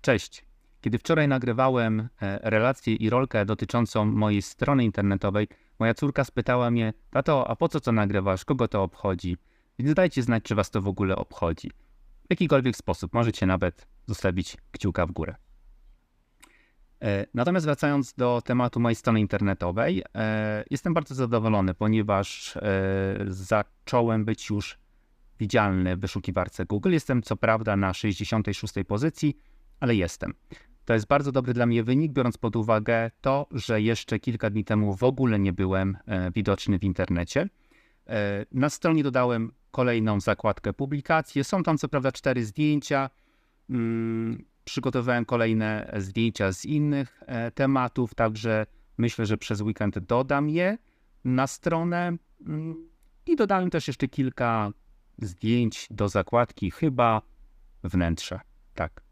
Cześć. Kiedy wczoraj nagrywałem e, relację i rolkę dotyczącą mojej strony internetowej, moja córka spytała mnie, tato, a po co to nagrywasz, kogo to obchodzi? Więc dajcie znać, czy was to w ogóle obchodzi. W jakikolwiek sposób możecie nawet zostawić kciuka w górę. E, Natomiast wracając do tematu mojej strony internetowej, e, jestem bardzo zadowolony, ponieważ zacząłem być już widzialny w wyszukiwarce Google. Jestem co prawda na 66 pozycji, ale jestem. To jest bardzo dobry dla mnie wynik, biorąc pod uwagę to, że jeszcze kilka dni temu w ogóle nie byłem e, widoczny w internecie. E, Na stronie dodałem kolejną zakładkę publikacje. Są tam co prawda cztery zdjęcia. Mm, Przygotowałem kolejne zdjęcia z innych e, tematów, także myślę, że przez weekend dodam je na stronę. Mm, I dodałem też jeszcze kilka zdjęć do zakładki, chyba wnętrze. Tak.